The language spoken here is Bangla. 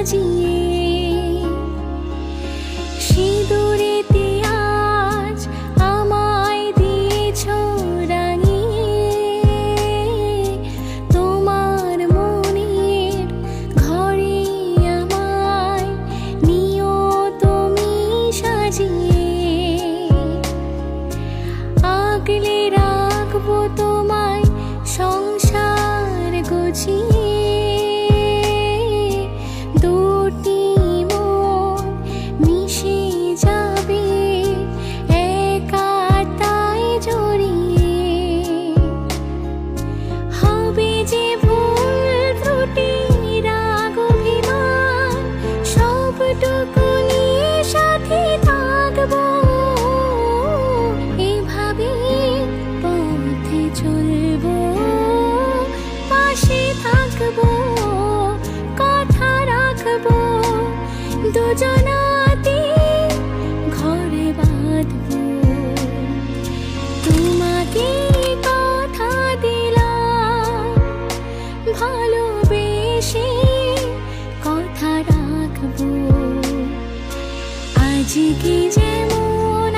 সাজিয়ে। সিঁদুরেতে আজ আমায় দিয়েছ রাঙিয়ে। তোমার মনের ঘরে আমায় নিও তুমি সাজিয়ে। আগলে রাখব তোমায় সংসার গুছিয়ে। চলব পাশে থাকব কথা রাখব দুজনাতে ঘরে বাঁধব। তোমাকে কথা কথা যেমন